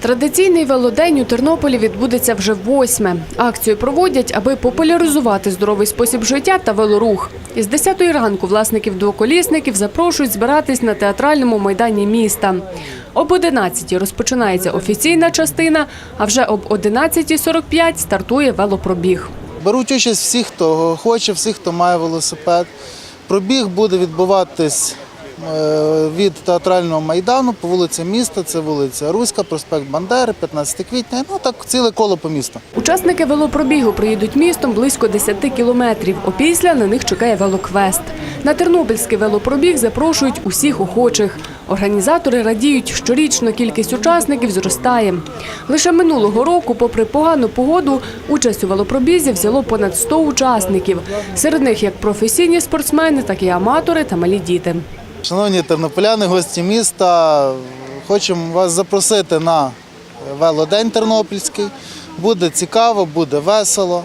Традиційний велодень у Тернополі відбудеться вже восьме. Акцію проводять, аби популяризувати здоровий спосіб життя та велорух. Із 10 ранку власників двоколісників запрошують збиратись на театральному майдані міста. Об 11 розпочинається офіційна частина, а вже об 11.45 стартує велопробіг. Беруть участь всі, хто хоче, всі, хто має велосипед. Пробіг буде відбуватись від театрального майдану по вулиці міста. Це вулиця Руська, проспект Бандери, 15 квітня. Ну так ціле коло по місту. Учасники велопробігу приїдуть містом близько 10 кілометрів. Опісля на них чекає велоквест. На тернопільський велопробіг запрошують усіх охочих. Організатори радіють, щорічно кількість учасників зростає. Лише минулого року, попри погану погоду, участь у велопробізі взяло понад 100 учасників. Серед них як професійні спортсмени, так і аматори та малі діти. Шановні тернополяни, гості міста, хочемо вас запросити на велодень тернопільський. Буде цікаво, буде весело.